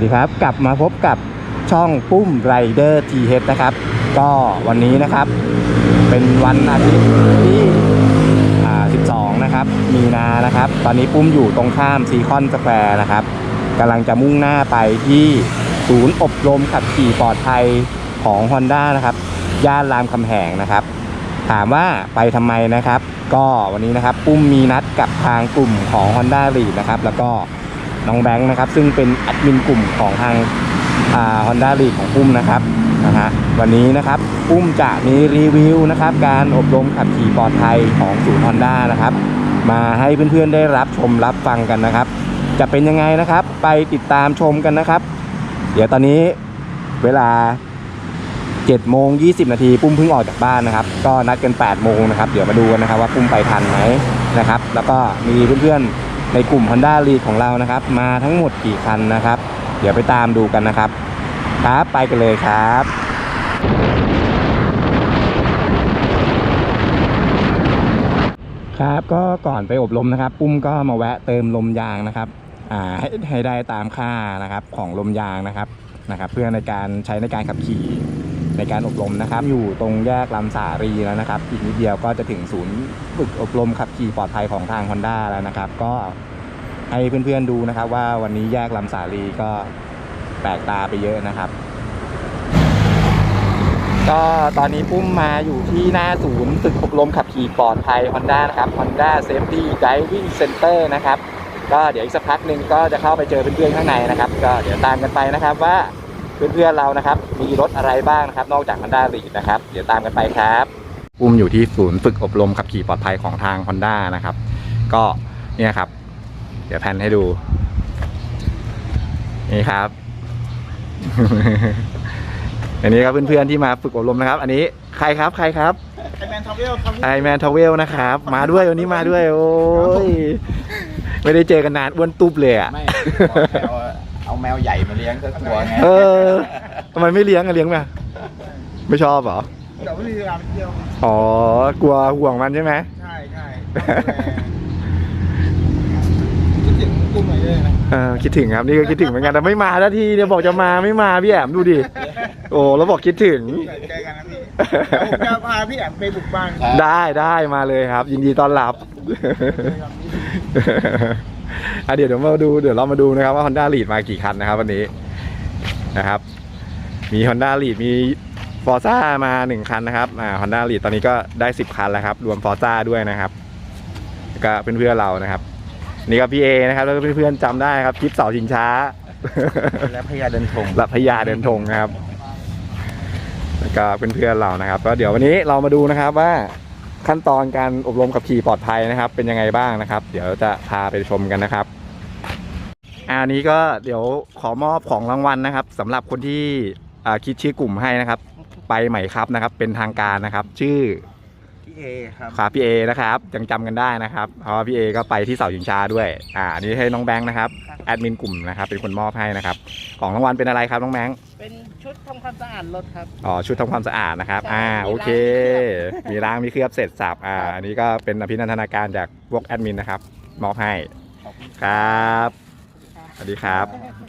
สวัสดีครับ กลับมาพบกับช่องปุ้มไรเดอร์ทีเฮดนะครับ ก็วันนี้นะครับ เป็นวันอาทิตย์ที่ 12 นะครับ มีนานะครับ ตอนนี้ปุ้มอยู่ตรงข้ามซีคอนสแควร์นะครับกำลังจะมุ่งหน้าไปที่ศูนย์อบรมขับขี่ปลอดภัยของ Honda นะครับ ย่านรามคำแหงนะครับ ถามว่าไปทำไมนะครับ ก็วันนี้นะครับปุ้มมีนัดกับทางกลุ่มของ Honda r e a d นะครับ แล้วก็ น้องแบงค์นะครับ ซึ่งเป็นแอดมินกลุ่มของทางฮอ่า Honda r e a d ของปุ้มนะครับนะฮะวันนี้นะครับปุ้มจะมีรีวิวนะครับการอบรมขับขี่ปลอดภัยของศูนย์ Honda นะครับ มาให้เพื่อนๆได้รับชมรับฟังกันนะครับ จะเป็นยังไงนะครับ ไปติดตามชมกันนะครับ เดี๋ยวตอนนี้เวลา7โมง20 นาทีปุ้มเพิ่งออกจากบ้านนะครับ ก็นัดกัน8โมงนะครับ เดี๋ยวมาดูกันนะครับว่าปุ้มไปทันไหมนะครับ แล้วก็มีเพื่อนๆ ในกลุ่ม Honda l e a d ของเรานะครับ มาทั้งหมดกี่คันนะครับ เดี๋ยวไปตามดูกันนะครับ ครับไปกันเลยครับครับก็ก่อนไปอบรมนะครับ ปุ้มก็มาแวะเติมลมยางนะครับอ่าให้ให้ได้ตามค่านะครับของลมยางนะครับนะครับ เพื่อในการใช้ในการขับขี่ ในการอบรมนะครับ อยู่ตรงแยกลำสารีแล้วนะครับ อีกนิดเดียวก็จะถึงศูนย์ฝึกอบรมขับขี่ปลอดภัยของทาง Honda แล้วนะครับ ก็ให้เพื่อนๆดูนะครับ ว่าวันนี้แยกลำสารีก็แปลกตาไปเยอะนะครับ ก็ตอนนี้ปุ้มมาอยู่ที่หน้าศูนย์ฝึกอบรมขับขี่ปลอดภัย Honda นะครับ Honda Safety Driving Center นะครับ ก็เดี๋ยวอีกสักพักหนึ่งก็จะเข้าไปเจอเพื่อนๆข้างในนะครับ ก็เดี๋ยวตามกันไปนะครับว่า เพื่อนๆเรานะครับ มีรถอะไรบ้างนะครับ นอกจาก Honda r e a d นะครับ เดี๋ยวตามกันไปครับปุ้มอยู่ที่ศูนย์ฝึกอบรมขับขี่ปลอดภัยของทาง Honda นะครับ ก็เนี่ยครับ เดี๋ยวแพนให้ดู นี่ครับ อันนี้ครับเพื่อนๆที่มาฝึกอบรมนะครับ อันนี้ใครครับใครครับไอแมนทาวเวลครับไอแมนทาวเวลนะครับ มาด้วยวันนี้มาด้วย โอ้ยไม่ได้เจอกันนานอ้วนตุ๊บเลยอะไม่ เอาเอาแมวใหญ่มาเลี้ยงสักตัวไงเออทำไมไม่เลี้ยงอะเลี้ยงไหมไม่ชอบเหรอเดี๋ยวไม่มีเวลาไปเที่ยวอ๋อกลัวห่วงมันใช่ไหมใช่ใช่คิดถึงกุ้งหน่อยเลยนะเออคิดถึงครับนี่ก็คิดถึงเหมือนกันแต่ไม่มาทันทีเนี่ยบอกจะมาไม่มาพี่แอมดูดิโอ้แล้วบอกคิดถึงเจอกันนะพี่เดี๋ยวผมจะพาพี่แอมไปบุกบ้านได้ได้มาเลยครับ ยินดีต้อนรับ อะเดี๋ยวเดี๋ยวมาดูเดี๋ยวเรามาดูนะครับว่า Honda Lead มากี่คันนะครับ วันนี้นะครับ มี Honda Lead มี Forza มา1คันนะครับอ่า Honda Lead ตอนนี้ก็ได้10คันแล้วครับ รวม Forza ด้วยนะครับแล้วก็เพื่อนๆเรานะครับ นี่ก็พี่เอนะครับ แล้วก็เพื่อนๆจำได้ครับคลิปเสาชิงช้า และพยาเดินทงรัพยาเดินธงนะครับ แล้วก็เพื่อนๆเรานะครับ ก็เดี๋ยววันนี้เรามาดูนะครับว่า ขั้นตอนการอบรมขับขี่ปลอดภัยนะครับ เป็นยังไงบ้างนะครับ เดี๋ยวจะพาไปชมกันนะครับอันนี้ก็เดี๋ยวขอมอบของรางวัลนะครับสำหรับคนที่คิดชื่อกลุ่มให้นะครับ ไปใหม่ครับนะครับ เป็นทางการนะครับ ชื่อ พี่เอครับครับพี่เอนะครับยังจำกันได้นะครับเพราะว่าพี่เอก็ไปที่เสาชิงช้าด้วยอ่าอันนี้ให้น้องแบงค์นะครับแอดมินกลุ่มนะครับเป็นคนมอบให้นะครับของรางวัลเป็นอะไรครับน้องแบงค์เป็นชุดทำความสะอาดรถครับ อ๋อชุดทำความสะอาดนะครับใช่อ่ามีโอเค มีล้างมีเคลือบเสร็จสับอ่าอันนี้ก็เป็นอภินันทนาการจากพวกแอดมินนะครับมอบให้ครับ สวัสดีครับ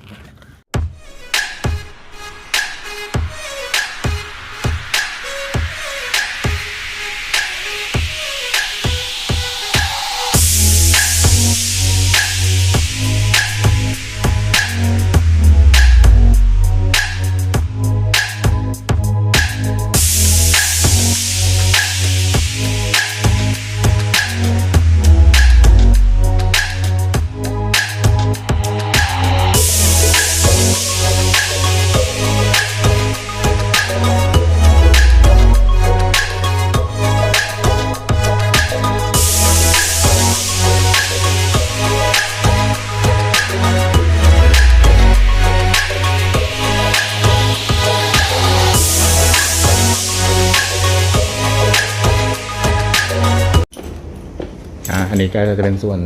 นี้ก็จะเป็นส่วน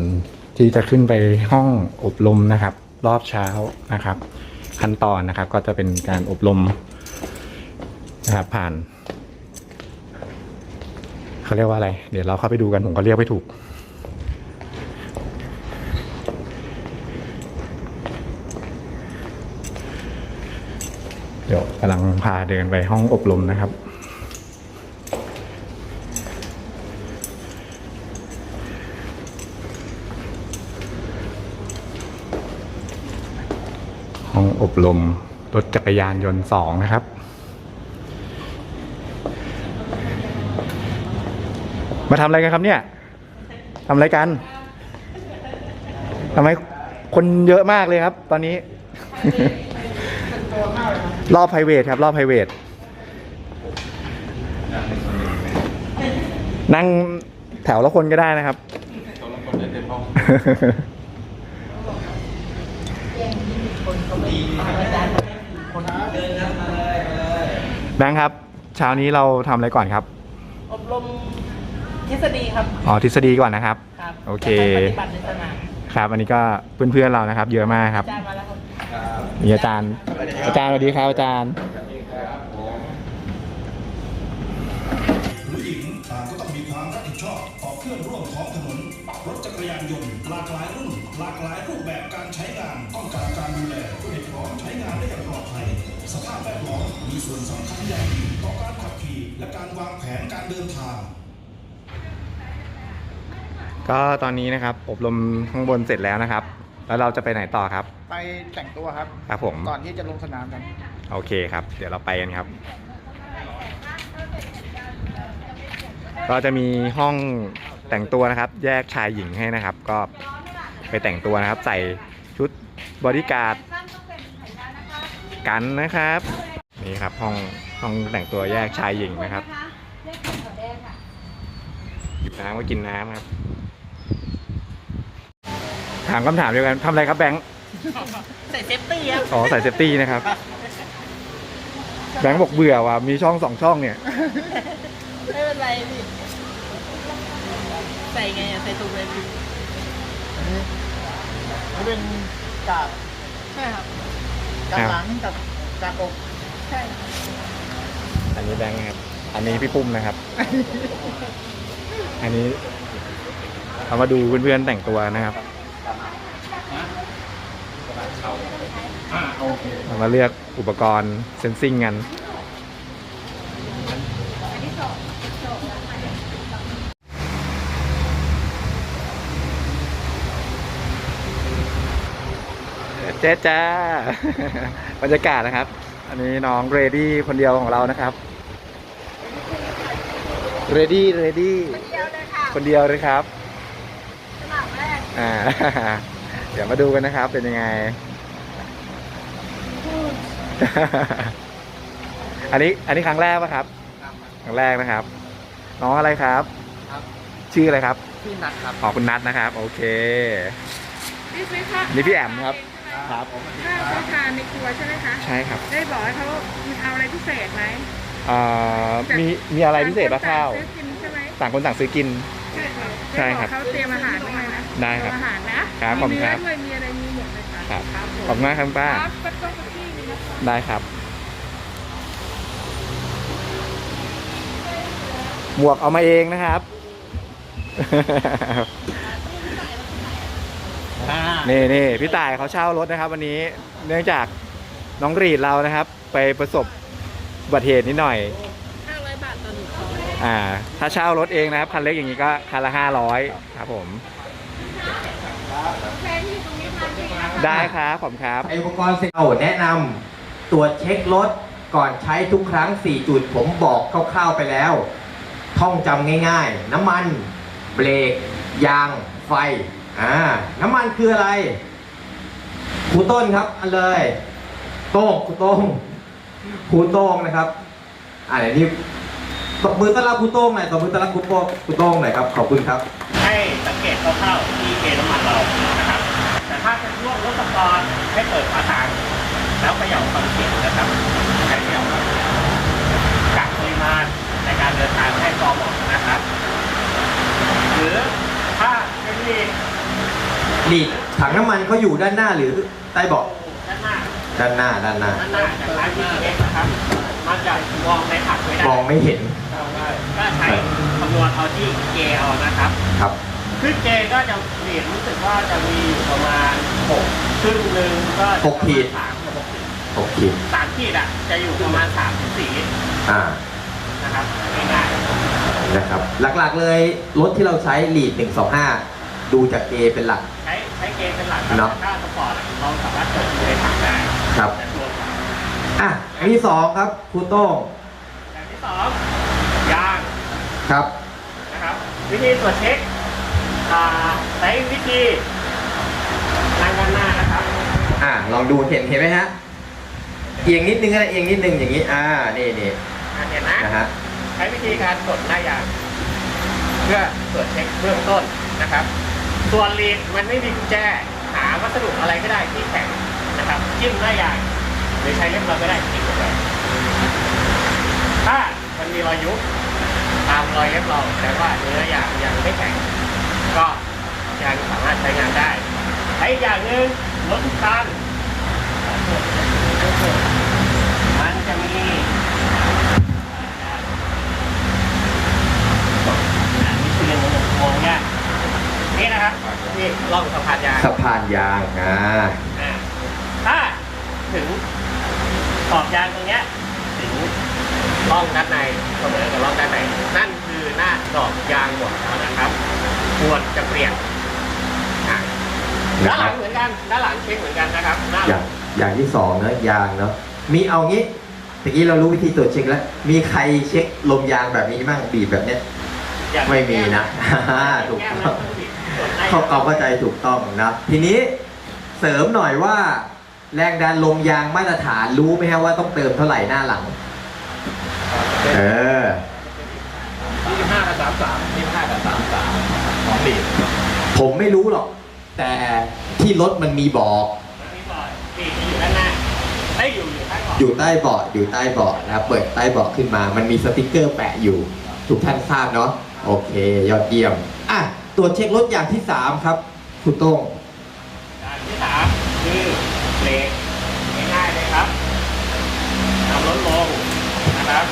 ที่จะขึ้นไปห้องอบรมนะครับ รอบเช้านะครับ ขั้นตอนนะครับก็จะเป็นการอบรมนะครับผ่านเขาเรียกว่าอะไร เดี๋ยวเราเข้าไปดูกันผมก็เรียกไม่ถูกำลังพาเดินไปห้องอบรมนะครับ ห้องอบรมรถจักรยานยนต์สองนะครับ มาทำอะไรกันครับเนี่ยทำอะไรกันทำไมคนเยอะมากเลยครับ ตอนนี้ รอบไพรเวทครับ รอบไพรเวทนั่งแถวละคนก็ได้นะครับ แบงค์ครับ เช้านี้เราทำอะไรก่อนครับ อบรมทฤษฎีครับอ๋อทฤษฎีก่อนนะครับ ครับโอเค แล้วก็ปฏิบัติในสนามครับอันนี้ก็เพื่อนๆเรานะครับ เยอะมากครับอาจารย์มาแล้วครับ มีอาจารย์ อาจารย์สวัสดีครับอาจารย์ ผู้หญิงต่างก็ต้องมีความรับผิดชอบต่อเพื่อนร่วมท้องถนน รถจักรยานยนต์หลากหลายรุ่น หลากหลายรูปแบบการใช้งาน ต้องการการดูแลเพื่อให้พร้อมใช้งานได้อย่างปลอดภัย สภาพแวดล้อมมีส่วนสำคัญอย่างยิ่งต่อการขับขี่และการวางแผนการเดินทาง ก็ตอนนี้นะครับอบรมข้างบนเสร็จแล้วนะครับ แล้วเราจะไปไหนต่อครับ ไปแต่งตัวครับ ครับผม ก่อนที่จะลงสนามกัน โอเคครับ เดี๋ยวเราไปกันครับ ก็จะมีห้องแต่งตัวนะครับ แยกชายหญิงให้นะครับ ก็ไปแต่งตัวนะครับ ใส่ชุดบอดี้การ์ด กันนะครับ นี่ครับห้องห้องแต่งตัวแยกชายหญิงนะครับหยิบน้ำก็กินน้ำครับ ถามคำถามเดียวกันทำอะไรครับแบงค์ใส่เซฟตี้ครับอ๋อใส่เซฟตี้นะครับ แบงค์บอกเบื่อว่ะมีช่องสองช่องเนี่ย ไม่เป็นไรพี่ใส่ไงอะใส่ถูกเลยพี่นี่เป็นกาบใช่ครับ กาบหลังกับกาบอกใช่อันนี้แบงค์ครับ อันนี้พี่ปุ้มนะครับ อันนี้เรามาดูเพื่อนๆแต่งตัวนะครับเรามาเลือกอุปกรณ์เซนซิงกัน จ๊จ้าบรรยากาศนะครับ อันนี้น้องเรดี้คนเดียวของเรานะครับเรดี้เรดี้คนเดียวเลยครับอ่าเดี๋ยวมาดูกันนะครับเป็นยังไง อันนี้อันนี้ครั้งแรกปะครับครั้งแรกนะครับ น้องอะไรครับครับชื่ออะไรครับ พี่นัดครับ ขอคุณนัทนะครับ โอเค นี่ซื้อข้าวนี่พี่แอมครับ ครับข้าวเขาทานในครัวใช่ไหมคะใช่ครับได้บอกให้เขาเอาอะไรพิเศษไหมเอ่อมีมีอะไรพิเศษบ้างข้าวซื้อกินใช่ไหมต่างคนต่างซื้อกิน ใช่ค่ะใช่ครับได้อกเขาเตรียมอาหารไว้นะได้ครับเตยมอาหารนะครับขอบคุณครับมีเนื้อด้วยมีอะไรมีหมดเลยค่ะครับครับผมขอบคุณมากครับป้าครับก็ต้องที่นี่นะคะได้ครับ หมวกเอามาเองนะครับ นี่นี่พี่ต่ายเขาเช่ารถนะครับ วันนี้เนื่องจากน้องกรีดเรานะครับ ไปประสบอุบัติเหตุนิดหน่อย 500 บาทต่อหนึ่งคนอ่า ถ้าเช่ารถเองนะครับคันเล็กอย่างนี้ก็คันละห้าร้อยครับผม แฟนที่ตรงนี้ทานเองนะคะ ได้ครับผมครับ ไออุปกรณ์เซ็นเอาแนะนำตรวจเช็ครถก่อนใช้ทุกครั้ง 4 จุดผมบอกคร่าวๆไปแล้ว ท่องจำง่ายๆ น้ำมัน เบรก ยาง ไฟ อ่า น้ำมันคืออะไรครูต้นครับ อันเลย โต้งครูโต้งครูโต้งนะครับ อ่าเดี๋ยวนี้ตบมือต้อนรับครูโต้งหน่อยตบมือต้อนรับครูโต้งครูโต้งหน่อยครับ ขอบคุณครับ ให้สังเกตคร่าวๆที่เกณฑ์น้ำมันเรานะครับ แต่ถ้าเป็นช่วงรถสปอร์ตให้เปิดฝาถังแล้วเขย่าฟังเสียงนะครับใช้เขย่าฟังเสียงกักปริมาณในการเดินทางให้พอเหมาะนะครับ หรือถ้าเป็ นลีกลีดถังน้ำมันเขาอยู่ด้านหน้าหรือใต้เบาะด้านหน้าด้านหน้าด้านหน้าด้านหน้าจากร้านที่เนะครับมันจะมองในถังไม่ได้มองไม่เห็นก็ใช้คำนวณเอาที่เกเอานะครับครับขึ้นเกก็จะเหรียญรู้สึกว่าจะมีอยู่ประมาณหกครึ่งหนึ่งก็จะหกขีดสามหกขีดหกขีดสามขีดอะจะอยู่ประมาณสามถึงสี่ลิตรอ่านะครับง่ายนะครับ หลักๆเลยรถที่เราใช้ลีด125 ดูจากเกเป็นหลักๆใช้ใช้เกณฑ์เป็นหลักครับเนอะ ถ้าสปอร์ตอะเราสามารถเปิดดูในถังได้ครับ แต่ตัวอะอันที่สองครับครูโต้งอย่างที่สองยางครับ นะครับ วิธีตรวจเช็คอ่าใช้วิธีนั่งด้านหน้านะครับอะลองดูเห็นเห็นไหมฮะเอียงนิดนึงก็ได้เอียงนิดนึงอย่างนี้ อ่านี่นี่อ่าเห็นนะ นะฮะใช้วิธีการกดหน้ายาง เพื่อตรวจเช็คเบื้องต้นนะครับ ส่วนลีดมันไม่มีกุญแจหาวัสดุอะไรก็ได้ที่แข็งนะครับจิ้มหน้ายางหรือใช้เล็บเราก็ได้จิ้มลงไปถ้ามันมีรอยยุบตามรอยเล็บเราแสดงว่าเนื้อยางยังไม่แข็ง ก็ยังสามารถใช้งานได้ใช้อย่างหนึ่งรถทุกคันมันจะมีอะนี่คือยังมองยาก นี่นะครับนี่ล่องสะพานยางสะพานยางอ่าอะถ้าถึงขอบยางตรงเนี้ยถึงล่องด้านในเสมอกับล่องด้านในนั่นคือหน้าดอกยางหมดแล้วนะครับ ควรจะเปลี่ยนอะด้านหลังเหมือนกันด้านหลังเช็คเหมือนกันนะครับหน้าอย่างอย่างที่สองเนอะยางเนาะมีเอางี้ตะกี้เรารู้วิธีตรวจเช็คแล้ว มีใครเช็คลมยางแบบนี้บ้างบีบแบบเนี้ย อย่างไม่มีนะ ถูกแก้มต้องนะส่วนหน้ เข้าความเข้าใจถูกต้องนะทีนี้เสริมหน่อยว่า แรงดันลมยางมาตรฐานรู้ไหมฮะว่าต้องเติมเท่าไหร่หน้าหลัง เออยี่สิบห้ากับสามสามยี่สิบห้ากับสามสามของลีดผมไม่รู้หรอก แต่ที่รถมันมีบอกมันมีบ่อยปีกอยู่ด้านหน้าได้อยู่อยู่ข้างหลังอยู่ใต้เบาะอยู่ใต้เบาะนะครับเปิดใต้เบาะขึ้นมา มันมีสติกเกอร์แปะอยู่ ทุกท่านทราบเนาะโอเค ยอดเยี่ยมอะ ตรวจเช็ครถอย่างที่สามครับคุณโต้งอย่างที่สามคือเบรกง่ายๆเลยครับนำรถลงนะครับ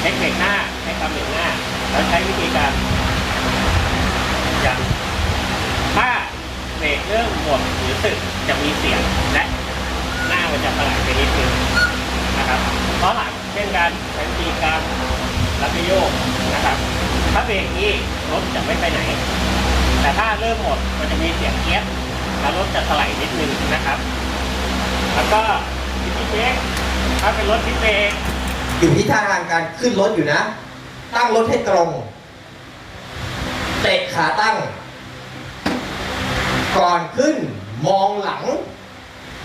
เช็คเบรกหน้าให้คำเบรกหน้า แล้วใช้วิธีการอย่างถ้าเบรกเริ่มหมดหรือสึกจะมีเสียงและหน้ามันจะถลายไปนิดนึงนะครับเพราะหลังเช่นกันใช้วิธีการ รับไปโยกนะครับ ถ้าเบรกนี้รถจะไม่ไปไหน แต่ถ้าเริ่มหมดมันจะมีเสียงเอี๊ยดแล้วรถจะถลายนิดนึงนะครับ แล้วก็วิธีเช็คถ้าเป็นรถพิเศษอยู่ที่ท่าทางการขึ้นรถอยู่นะ ตั้งรถให้ตรง เตะขาตั้ง ก่อนขึ้นมองหลัง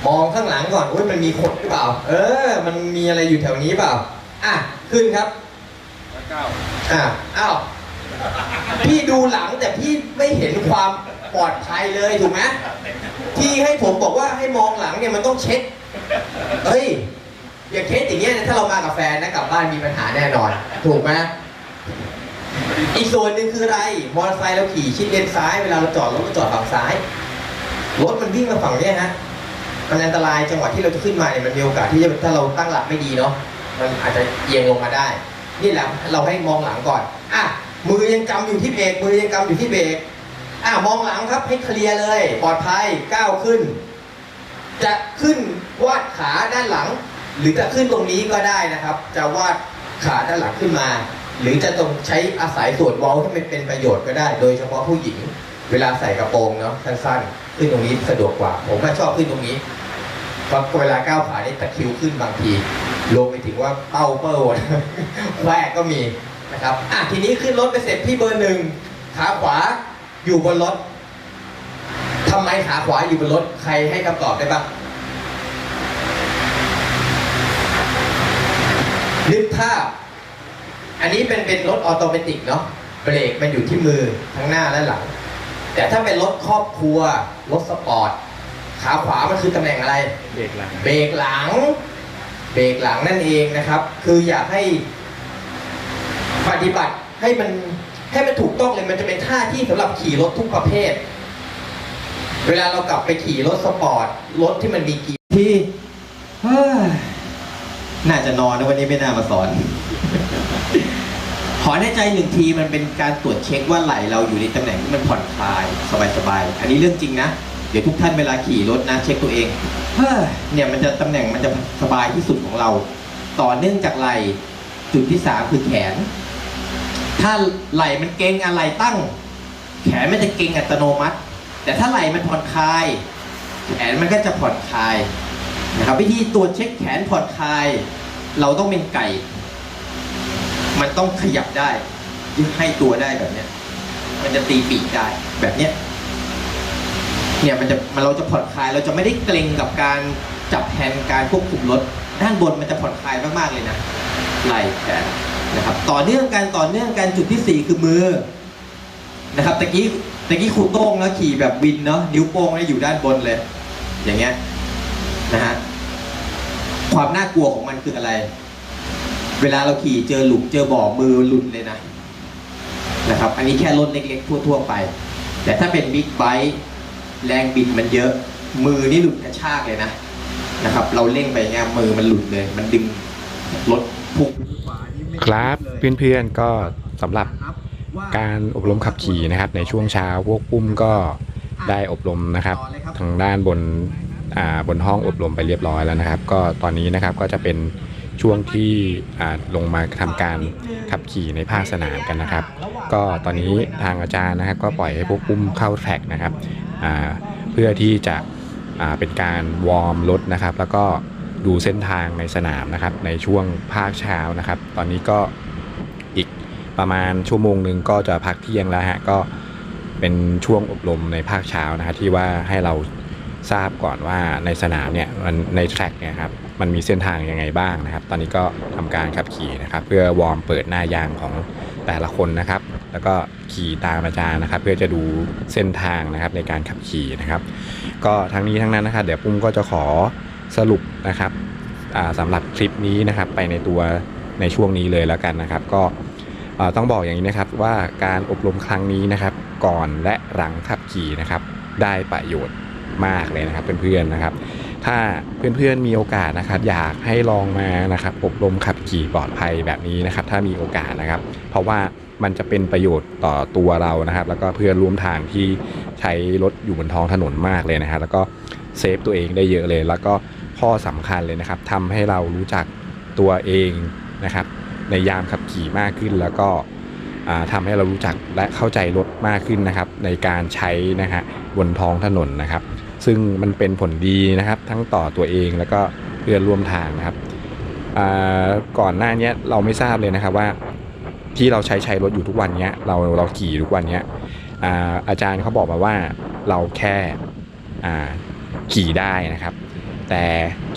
มองข้างหลังก่อนว่ามันมีคนหรือเปล่า เออ มันมีอะไรอยู่แถวนี้เปล่า อะ ขึ้นครับ เก้าอะอ้าวพี่ดูหลังแต่พี่ไม่เห็นความปลอดภัยเลยถูกไหมที่ให้ผมบอกว่าให้มองหลังเนี่ยมันต้องเช็คเฮ้ยอย่างเคสอย่างเงี้ยถ้าเรามากับแฟนนะกลับบ้านมีปัญหาแน่นอน ถูกไหมอีกส่วนหนึ่งคืออะไร มอเตอร์ไซค์เราขี่ชิดเลนซ้าย เวลาเราจอดรถก็จอดฝั่งซ้าย รถมันวิ่งมาฝั่งเนี้ยฮะ มันอันตรายจังหวะที่เราจะขึ้นมาเนี่ยมันมีโอกาสที่จะถ้าเราตั้งหลักไม่ดีเนาะ มันอาจจะเอียงลงมาได้ นี่แหละเราให้มองหลังก่อนอะมือยังกำอยู่ที่เบรกมือยังกำอยู่ที่เบรกอะมองหลังครับให้เคลียร์เลย ปลอดภัยก้าวขึ้น จะขึ้นวาดขาด้านหลัง หรือจะขึ้นตรงนี้ก็ได้นะครับ จะวาดขาด้านหลังขึ้นมา หรือจะตรงใช้อาศัยส่วนเว้าที่มันเป็นประโยชน์ก็ได้ โดยเฉพาะผู้หญิง เวลาใส่กระโปรงเนาะสั้นๆขึ้นตรงนี้สะดวกกว่า ผมก็ชอบขึ้นตรงนี้เพราะเวลาก้าวขาได้ตะคิวขึ้นบางที รวมไปถึงว่าเป้าเปิ้ลแหวกก็มีนะครับอะทีนี้ขึ้นรถไปเสร็จที่เบอร์หนึ่งขาขวาอยู่บนรถทำไมขาขวาอยู่บนรถใครให้คำตอบได้บ้างนึกภาพ อันนี้เป็นเป็นรถออโตเมติกเนาะเบรกมันอยู่ที่มือทั้งหน้าและหลัง แต่ถ้าเป็นรถครอบครัว รถสปอร์ต ขาขวามันคือตำแหน่งอะไร เบรกหลัง เบรกหลัง เบรกหลังนั่นเองนะครับ คืออยากให้ปฏิบัติให้มันให้มันถูกต้องเลยมันจะเป็นท่าที่สำหรับขี่รถทุกประเภท เวลาเรากลับไปขี่รถสปอร์ตรถที่มันมีกี่ที่น่าจะนอนนะวันนี้ไม่น่ามาสอน ขอในใจหนึ่งทีมันเป็นการตรวจเช็คว่าไหลเราอยู่ในตำแหน่งที่มันผ่อนคลาย สบายๆ อันนี้เรื่องจริงนะ เดี๋ยวทุกท่านเวลาขี่รถนะเช็คตัวเอง เฮ้อเนี่ยมันจะตำแหน่งมันจะสบายที่สุดของเรา ต่อเนื่องจากไหลจุดที่สามคือแขน ถ้าไหลมันเกรงอะไรตั้ง แขนมันจะเกรงอัตโนมัติ แต่ถ้าไหลมันผ่อนคลาย แขนมันก็จะผ่อนคลายนะครับวิธีตรวจเช็คแขนผ่อนคลาย เราต้องเป็นไก่ มันต้องขยับได้ยืดให้ตัวได้แบบเนี้ยมันจะตีปีกได้แบบเนี้ย เนี่ยมันจะมันเราจะผ่อนคลาย เราจะไม่ได้เกร็งกับการจับแฮนด์การควบคุมรถด้านบนมันจะผ่อนคลายมากๆเลยนะไหล่แขนนะครับต่อเนื่องกันต่อเนื่องกันจุดที่สี่คือมือนะครับตะกี้ตะกี้ครูโต้งแล้วขี่แบบวินเนาะนิ้วโป้งเนี่ยอยู่ด้านบนเลย อย่างเงี้ยนะฮะความน่ากลัวของมันคืออะไร เวลาเราขี่เจอหลุมเจอบ่อมือหลุดเลยนะนะครับ อันนี้แค่รถเล็กๆทั่ว ๆ ไป แต่ถ้าเป็นบิ๊กไบค์ แรงบิดมันเยอะ มือนี่หลุดกระชากเลยนะนะครับ เราเร่งไปเงี้ยมือมันหลุดเลย มันดึงรถพุ่งครับเพื่อนๆก็สำหรับการอบรมขับขี่นะครับ ในช่วงเช้าพวกปุ้มก็ได้อบรมนะครับ ทางด้านบนอ่าบนห้องอบรมไปเรียบร้อยแล้วนะครับ ก็ตอนนี้นะครับก็จะเป็นช่วงที่อ่าลงมาทำการขับขี่ในภาคสนามกันนะครับ ก็ตอนนี้ทางอาจารย์นะครับ ก็ปล่อยให้พวกปุ้มเข้าแทร็กนะครับอ่า เพื่อที่จะเป็นการวอร์มรถนะครับ แล้วก็ดูเส้นทางในสนามนะครับ ในช่วงภาคเช้านะครับ ตอนนี้ก็อีกประมาณชั่วโมงหนึ่งก็จะพักเที่ยงแล้วฮะก็เป็นช่วงอบรมในภาคเช้านะฮะที่ว่าให้เราทราบก่อนว่าในสนามเนี่ยมันในแทร็กเนี่ยครับมันมีเส้นทางยังไงบ้างนะครับ ตอนนี้ก็ทำการขับขี่นะครับ เพื่อวอร์มเปิดหน้ายางของ แต่ละคนนะครับ แล้วก็ขี่ตามอาจารย์นะครับ เพื่อจะดูเส้นทางนะครับในการขับขี่นะครับ ก็ทั้งนี้ทั้งนั้นนะครับเดี๋ยวปุ้มก็จะขอสรุปนะครับอ่าสำหรับคลิปนี้นะครับไปในตัวในช่วงนี้เลยแล้วกันนะครับ ก็ต้องบอกอย่างนี้นะครับว่าการอบรมครั้งนี้นะครับ ก่อนและหลังขับขี่นะครับ ได้ประโยชน์มากเลยนะครับเพื่อนๆนะครับ ถ้าเพื่อนๆมีโอกาสนะครับ อยากให้ลองมานะครับอบรมขับขี่ปลอดภัยแบบนี้นะครับ ถ้ามีโอกาสนะครับ เพราะว่ามันจะเป็นประโยชน์ต่อตัวเรานะครับ แล้วก็เพื่อนร่วมทางที่ใช้รถอยู่บนท้องถนนมากเลยนะครับแล้วก็เซฟตัวเองได้เยอะเลย แล้วก็ข้อสำคัญเลยนะครับทำให้เรารู้จักตัวเองนะครับ ในยามขับขี่มากขึ้นแล้วก็อ่าทำให้เรารู้จักและเข้าใจรถมากขึ้นนะครับ ในการใช้นะฮะบนท้องถนนนะครับ ซึ่งมันเป็นผลดีนะครับ ทั้งต่อตัวเองแล้วก็เพื่อนร่วมทางนะครับก่อนหน้านี้เราไม่ทราบเลยนะครับว่าที่เราใช้ใช้รถอยู่ทุกวันนี้เราเราขี่ทุกวันนี้อาอาจารย์เขาบอกมาว่าเราแค่ขี่ได้นะครับ แต่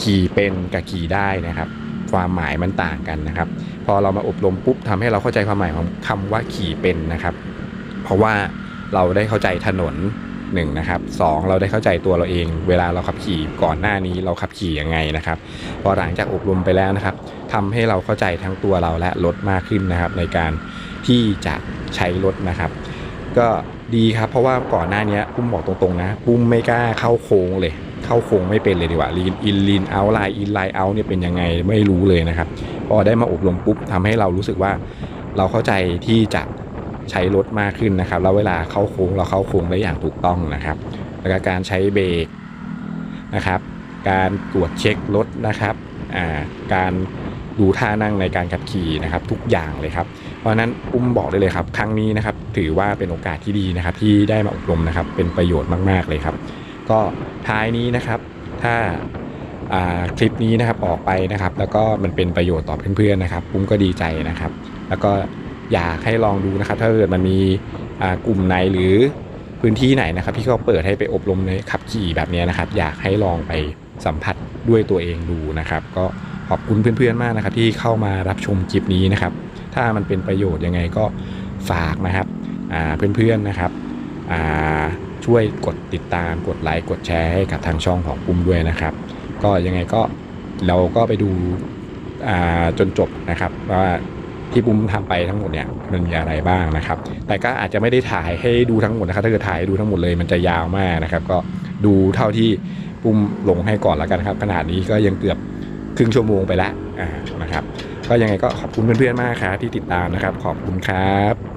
ขี่เป็นกับขี่ได้นะครับ ความหมายมันต่างกันนะครับ พอเรามาอบรมปุ๊บทำให้เราเข้าใจความหมายของคำว่าขี่เป็นนะครับ เพราะว่าเราได้เข้าใจถนน หนึ่งนะครับสองเราได้เข้าใจตัวเราเอง เวลาเราขับขี่ก่อนหน้านี้เราขับขี่ยังไงนะครับ พอหลังจากอบรมไปแล้วนะครับทำให้เราเข้าใจทั้งตัวเราและรถมากขึ้นนะครับ ในการที่จะใช้รถนะครับ ก็ดีครับเพราะว่าก่อนหน้านี้ปุ้มบอกตรงๆนะปุ้มไม่กล้าเข้าโค้งเลย เข้าโค้งไม่เป็นเลยดีกว่าลีนอินลีนเอาไลน์อินไลน์เอาเนี่ยเป็นยังไงไม่รู้เลยนะครับพอได้มาอบรมปุ๊บทำให้เรารู้สึกว่าเราเข้าใจที่จะ ใช้รถมากขึ้นนะครับ แล้วเวลาเข้าโค้งเราเข้าโค้งได้อย่างถูกต้องนะครับ แล้วก็การใช้เบรกนะครับ การตรวจเช็ครถนะครับการดูท่านั่งในการขับขี่นะครับ ทุกอย่างเลยครับ เพราะฉะนั้นอุ้มบอกได้เลยครับ ครั้งนี้นะครับ ถือว่าเป็นโอกาสที่ดีนะครับ ที่ได้มาอบรมนะครับ เป็นประโยชน์มาก ๆเลยครับ ก็ท้ายนี้นะครับ ถ้าคลิปนี้นะครับออกไปนะครับ แล้วก็มันเป็นประโยชน์ต่อเพื่อนๆนะครับปุ้มก็ดีใจนะครับ แล้วก็ อยากให้ลองดูนะครับ ถ้าเกิดมันมีกลุ่มไหนหรือพื้นที่ไหนนะครับ ที่เขาเปิดให้ไปอบรมในขับขี่แบบนี้นะครับ อยากให้ลองไปสัมผัสด้วยตัวเองดูนะครับ ก็ขอบคุณเพื่อนๆมากนะครับ ที่เข้ามารับชมคลิปนี้นะครับ ถ้ามันเป็นประโยชน์ยังไงก็ฝากนะครับเพื่อนๆนะครับช่วยกดติดตามกดไลค์กดแชร์ให้กับทางช่องของปุ้มด้วยนะครับ ก็ยังไงก็เราก็ไปดูจนจบนะครับว่า ที่ปุ้มทำไปทั้งหมดเนี่ยมันมีอะไรบ้างนะครับ แต่ก็อาจจะไม่ได้ถ่ายให้ดูทั้งหมดนะครับถ้าเกิดถ่ายให้ดูทั้งหมดเลยมันจะยาวมากนะครับ ก็ดูเท่าที่ปุ้มลงให้ก่อนแล้วกันครับขนาดนี้ก็ยังเกือบครึ่งชั่วโมงไปแล้วอ่านะครับ ก็ยังไงก็ขอบคุณเพื่อนๆมากครับที่ติดตามนะครับ ขอบคุณครับ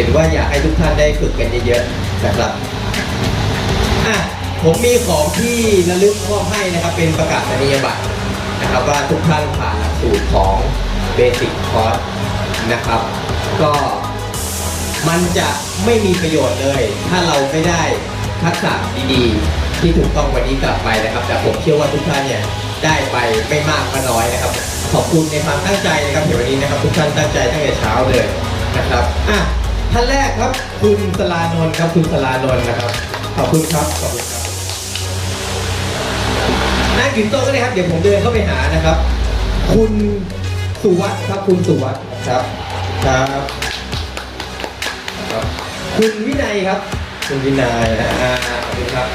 ห็นว่าอยากให้ทุกท่านได้ฝึกกันเยอะๆนะครับอะผมมีของที่ระลึกมอบให้นะครับ เป็นประกาศนียบัตรนะครับว่าทุกท่านผ่านหลักสูตรของเบสิ c คอร์สนะครับ ก็มันจะไม่มีประโยชน์เลย ถ้าเราไม่ได้ทักษะดีๆ ที่ถูกต้องวันนี้กลับไปนะครับ แต่ผมเชื่อว่าทุกท่านเนี่ยได้ไปไม่มากก็น้อยนะครับ ขอบคุณในความตั้งใจนะครับเดี๋ยววันนี้นะครับ ทุกท่านตั้งใจตั้งแต่เช้าเลยนะครับอะ ท่านแรกครับ คุณสลานนท์ครับคุณสลานนท์นะครับ ขอบคุณครับขอบคุณครับนั่งอยู่โต๊ะก็ได้ครับ เดี๋ยวผมเดินเข้าไปหานะครับ คุณสุวัสด์ครับคุณสุวัสด์ครับครับครับ คุณวินัยครับ คุณวินัยนะอ่าขอบคุณครับ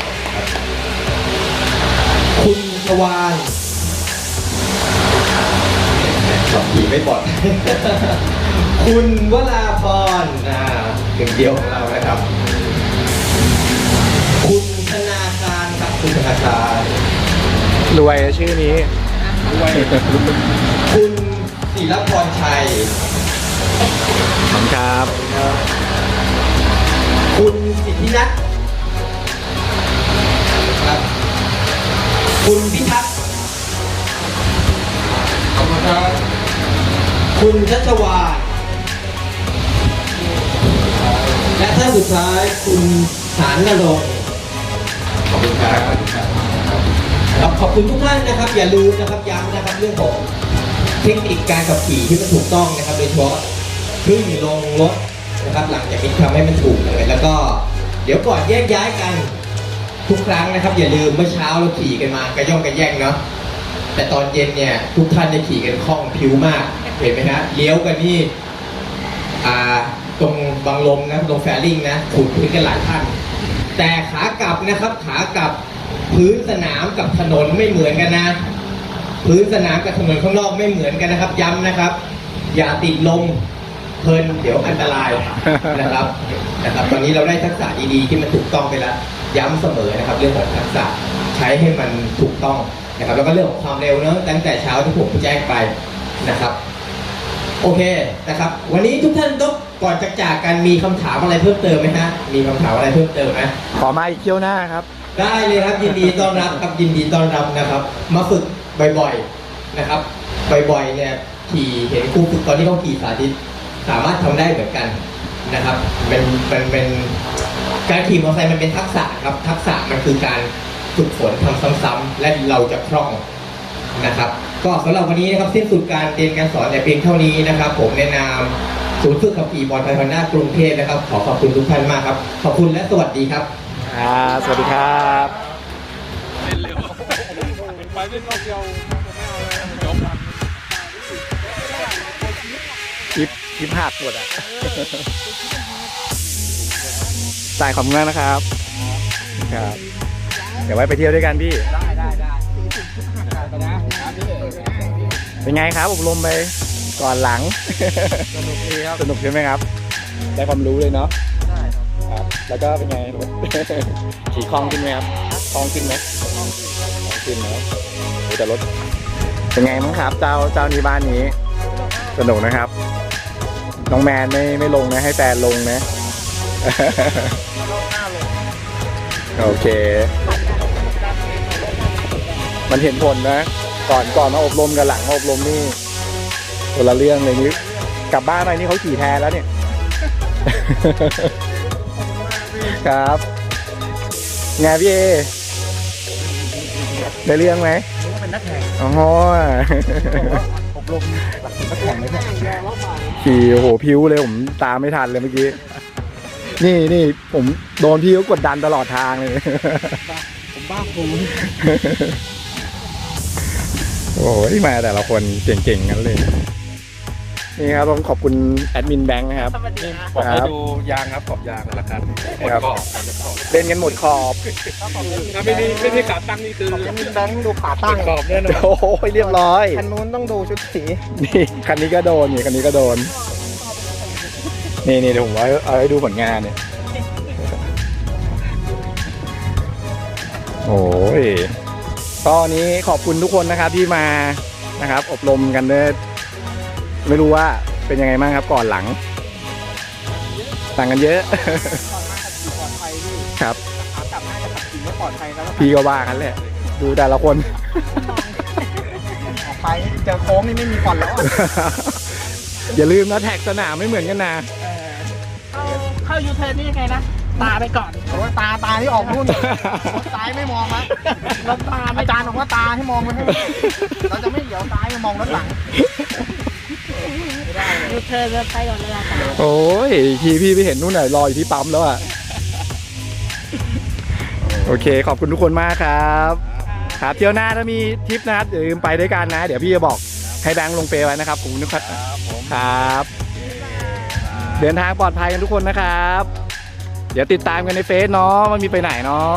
คุณทวานขับขี่ไม่ปลอด คุณวราพรอ่าหนึ่งเดียวของเรานะครับ คุณธนาคารครับคุณธนาคารรวยชื่อนี้คุณศิรพรชัย ขอบคุณครับ คุณสิทธินัทครับ คุณพิทักษ์ขอบคุณครับ คุณชัชวาลและท่าน สุดท้ายคุณสารนรงค์ขอบคุณครับครับขอบคุณทุกท่านนะครับ อย่าลืมนะครับย้ำนะครับเรื่องของเทคนิคการขับขี่ที่มันถูกต้องนะครับโดยเฉพาะขึ้นลงรถนะครับหลังจากนี้ทำให้มันถูกเลยแล้วก็เดี๋ยวก่อนแยกย้ายกันทุกครั้งนะครับ อย่าลืมเมื่อเช้าเราขี่กันมากระย่องกระแย่งเนาะแต่ตอนเย็นเนี่ยทุกท่านจะขี่กันคล่องพริ้วมากเห็นไหมฮะเลี้ยวกันนี่อ่า ตรงบางลมนะตรงแฟริ่งนะขูดพื้นกันหลายท่าน แต่ขากลับนะครับขากลับพื้นสนามกับถนนไม่เหมือนกันนะ พื้นสนามกับถนนข้างนอกไม่เหมือนกันนะครับ ย้ำนะครับ อย่าติดลมเพลินเดี๋ยวอันตรายนะครับนะครับ ตอนนี้เราได้ทักษะดีๆที่มันถูกต้องไปแล้วย้ำเสมอนะครับ เรื่องของทักษะใช้ให้มันถูกต้องนะครับ แล้วก็เรื่องของความเร็วเนอะตั้งแต่เช้าที่ผมแจ้งไปนะครับ โอเคนะครับ วันนี้ทุกท่านต้องก่อนจะจากกันมีคำถามอะไรเพิ่มเติมไหมฮะ มีคำถามอะไรเพิ่มเติมไหมขอมาอีกเที่ยวหน้าครับ ได้เลยครับยินดีต้อนรับครับยินดีต้อนรับนะครับ มาฝึกบ่อยๆนะครับบ่อยๆเนี่ยขี่เห็นครูฝึกตอนที่เขาขี่สาธิต สามารถทำได้เหมือนกันนะครับเป็นเป็นเป็นการขี่มอเตอร์ไซค์มันเป็นทักษะครับทักษะมันคือการฝึกฝนทำซ้ำๆและเราจะคล่อง นะครับ ก็สำหรับวันนี้นะครับสิ้นสุดการเรียนการสอนแต่เพียงเท่านี้นะครับ ผมในนามศูนย์ฝึกขับขี่บอลไทยพันด้ากรุงเทพนะครับ ขอขอบคุณทุกท่านมากครับ ขอบคุณและสวัสดีครับอ่าสวัสดีครับคลิปคลิปหักหมดอะจ่ายขอบคุณมากนะครับ ครับ เดี๋ยวไว้ไปเที่ยวด้วยกันพี่ เป็นไงครับอบรมไปก่อนหลัง สนุกดีครับ สนุกใช่ไหมครับ ได้ความรู้เลยเนาะได้ครับ ครับ แล้วก็เป็นไงขี่คล่องขึ้นไหมครับคล่องขึ้นไหมคล่องขึ้นนะโอ้แต่รถ เป็นไงมั้งครับ เจ้าเจ้านี้บ้านนี้ สนุกนะครับ น้องแมนไม่ไม่ลงนะ ให้แฟนลงนะโอเค มันเห็นผลนะ ก่อนก่อนมาอบรมกับหลังมาอบรมนี่คนละเรื่องเลยนี่กลับบ้านไปนี่เขาขี่แทนแล้วเนี่ย ครับไงพี่เอได้เรื่องไหมเป็นนักแข่งอ๋ออบรมหลักสูตรนักแข่งเลยเนี่ยขี่โอ้โหพิ้วเลยผมตามไม่ทันเลยเมื่อกี้ นี่นี่ผมโดนพี่เขากดดันตลอดทางเลย ผมบ้าปูโอ้ยมาแต่ละคนเก่งๆกันเลย นี่ครับต้องขอบคุณแอดมินแบงค์นะครับบอกให้ครับดูยางครับขอบยางละกันครับเล่นกันหมดขอบถ้าไม่มีไม่มีขาตั้งนี่คือมีแบงค์ดูขาตั้งขอบแน่นอนโอ้ยเรียบร้อย คันนู้นต้องดูชุดสี นี่คันนี้ก็โดนนี่คันนี้ก็โดน นี่นี่เดี๋ยวผมเอาเอาให้ดูผลงานเนี่ย โอ้ย ตอนนี้ขอบคุณทุกคนนะครับที่มานะครับ อบรมกันเนี่ยไม่รู้ว่าเป็นยังไงบ้างครับก่อนหลัง ต่างกันเยอะ ก่อนมาขับขี่ปลอดภัยพี่ครับ ขากลับน่าจะขับขี่ไม่ปลอดภัยแล้วพี่ก็ว่ากันแหละ ดูแต่ละคน ออกไปเจอโค้งนี่ไม่มีผ่อนแล้วอะอย่าลืมนะแท็กสนามไม่เหมือนกันนะ เข้าเข้ายูเทิร์นนี่ยังไงนะ ตาไปก่อนโอ้ตาตาที่ออกนู่นรถซ้ายไม่มองนะรถตาอาจารย์บอกว่าตาให้มองไปให้เราจะไม่เหลียวซ้ายมองรถหลังยูเทิร์นไปก่อนเลยอะค่ะโอ้ยทีพี่ไปเห็นนู่นน่ะรออยู่ที่ปั๊มแล้วอะ โอเค ขอบคุณทุกคนมากครับ ครับเที่ยวหน้าถ้ามีทริปนะครับอย่าลืมไปด้วยกันนะ เดี๋ยวพี่จะบอกให้แบงค์ลงเปรย์ไว้นะครับขอบคุณทุกคนครับ เดินทางปลอดภัยกันทุกคนนะครับ เดี๋ยวติดตามกันในเฟซเนาะมันมีไปไหนเนาะ